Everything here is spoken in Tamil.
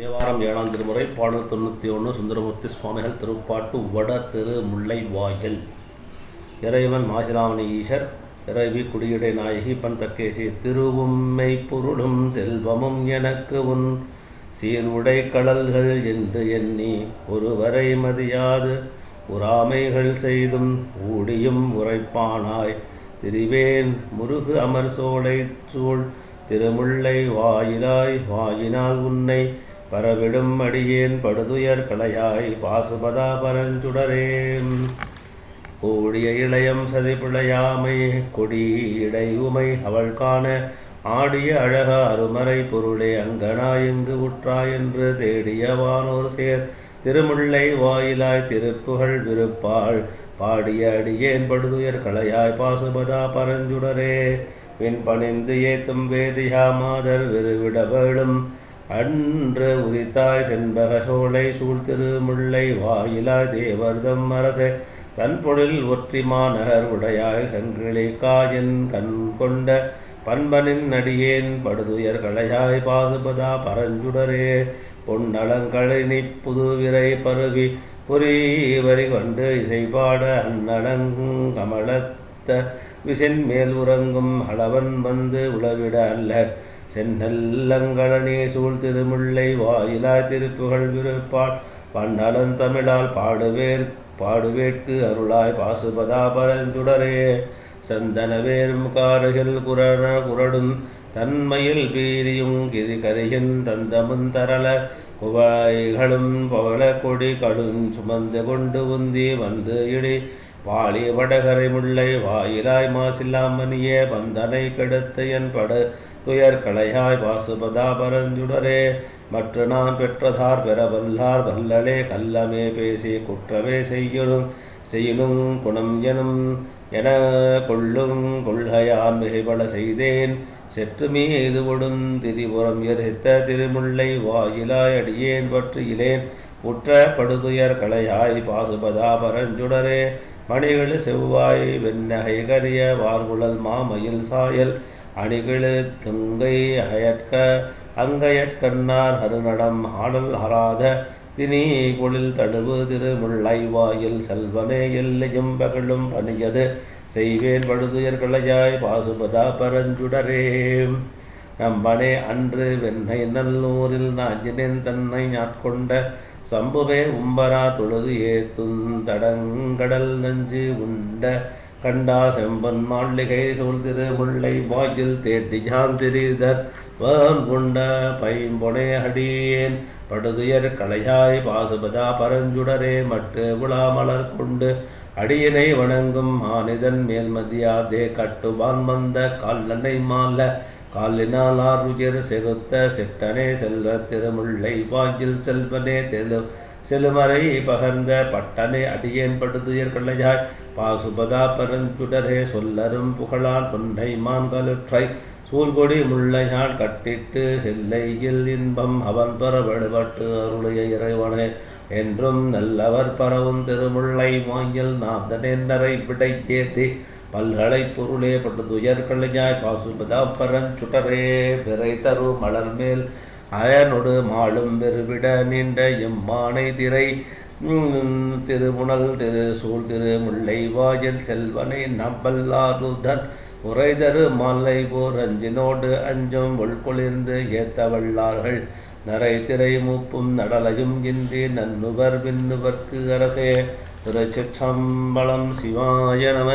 தேவாரம் ஏழாம் திருமுறை பாடல் தொண்ணூற்றி ஒன்று சுந்தரமூர்த்தி சுவாமிகள் திருப்பாட்டு வட திரு முல்லை வாயில். இறைவன் மாசிராமணி ஈசர் இறைவி குடியுடை நாயகி பன் தக்கேசி திருவும்மை பொருளும் செல்வமும் எனக்கு உன். சீருடை கடல்கள் என்று எண்ணி ஒருவரை மதியாது உறாமைகள் செய்தும் ஊடியும் உரைப்பானாய். திரிவேன் முருகு அமர் சோலை சூழ் திருமுல்லை வாயிலாய் வாயினால் உன்னை பரவிடும் அடியேன் படுதுயர் கலையாய் பாசுபதா பரஞ்சுடரே. கூடிய இளையம் சதிப்பிழையாமை கொடி இடையுமை அவள் காண ஆடிய அழக அருமறை பொருளே அங்கனா எங்கு உற்றாய் என்று தேடிய வானோர் சேர் திருமுல்லை வாயிலாய் திருப்புகழ் விருப்பாள் பாடிய அடியேன் படுதுயர் கலையாய் பாசுபதா பரஞ்சுடரே. பின் பணிந்து ஏத்தும் வேதியா மாதர் விருவிட வேளும் அன்று உரித்தாய் செண்பக சோலை சூழ் திருமுல்லை வாயிலாய் தேவர்தம் அரசே. தன் பொழில் ஒற்றி மாநகர் உடையாய் கண்களே காயின் கண் கொண்ட பண்பனின் அடியேன் படுதுயர் களையாய் பாசுபதா பரஞ்சுடரே. பொன்னளங்கழனி புதுவிரை பருவி புரிவரி வரி கொண்டு இசைப்பாட கமலத்த விசென் மேல் உறங்கும் அளவன் வந்து உளவிட அல்ல. சென்னல்லங்கழனே சூழ் திருமுல்லை வாயிலாய் திருப்புகழ் விருப்பாள். பண்டலன் தமிழால் பாடுவேர் பாடுவேட்கு அருளாய் பாசுபதா பரஞ்சுடரே சந்தன காருகில் குரண குரடும் தன்மையில் பீரியும் கிரி கரியின் தந்தமும் தரள குவாய்களும் பவள கொடி கடும் சுமந்து கொண்டு உந்தி வந்து இடி வாளி வடகரை முல்லை வாயிலாய் மாசில்லாமணியே வந்தனை கெடுத்த என் பட துயர் களையாய் வாசுபதா பரஞ்சுடரே மற்ற நான் பெற்றதார் பெற வல்லார் வல்லலே கல்லமே பேசி குற்றமே செய்யணும் செய்யணும் குணம் எனும் என கொள்ளும் கொள்கையான் மிகைபட செய்தேன். செற்று மீது ஒடும் திரிபுறம் எரித்த திருமுல்லை வாயிலாய் அடியேன் பற்றியிலேன் உற்ற படுதுயர் களையாய் பாசுபதா பரஞ்சுடரே மணிகளு செவ்வாய் வெண்ணகை கரிய வார்குழல் மாமயில் சாயல் அணிகளு கங்கை அயற்க அங்கையற்கண்ணார் ஹருநடம் ஆடல் ஹராத தினி குளில் தடுவு திருமுல்லை வாயில் செல்வனே எல்லையும் பகழும் பணியது செய்வேன் படுதுயர் களையாய் பாசுபதா பரஞ்சுடரே நம்பனே அன்று வெண்ணை நல்லூரில் நாஞ்சினேன் தன்னை ஞாட்கொண்ட சம்புவே உம்பரா தொழுது ஏத்துந்தடங்கடல் நஞ்சு உண்ட கண்டா செம்பன் மாளிகை சூழ் திருமுல்லை வாயில் தேட்டி ஜாந்திரிதர் வான் குண்ட பைம்பொனே அடியேன் படுதுயர் களையாய் பாசுபதா பரஞ்சுடரே மட்டு விழாமலர் கொண்டு அடியனை வணங்கும் மானிதன் மேல்மதியாதே கட்டுவான் வந்த கால்லனை மால காலினால் ஆறுயிர் செகுத்த செட்டனே செல்வ திருமுல்லை வாயில் செல்வனே தெலு செலுமறை பகர்ந்த பட்டனே அடியேன் படுதுயர் கள்ளையாய். பாசுபதா பரஞ்சுடரே சொல்லரும் புகழான் பொன்னை மான்கலுற்றை. சூழ்கொடி முள்ளையான் கட்டிட்டு செல்லையில் இன்பம் அவன் பரவடுபட்டு அருளைய இறைவனே. என்றும் நல்லவர் பரவும் திருமுல்லை வாயில் நாதனே நரை விடை ஏத்தி பல்களை பொருளே பட்டு துயர் கள்ளையாய் பாசுபதா பரஞ்சுடரே பிறை தரு மலர் மேல் அயனொடு மாளும் பெருவிட நீண்ட எம்மானை திரை. திருமுனல் திரு சூழ் திரு முல்லை வாயில் செல்வனை நம்பல்லாதுதன் உரைதரு மாலை போர் அஞ்சினோடு அஞ்சும் உள்குளிர்ந்து ஏத்தவள்ளார்கள். நரை திரை மூப்பும் நடலையும் இன்றி நன்னுவர் விண்ணுவர்க்கு அரசே திருச்சிற்றம்பலம் சிவாய நம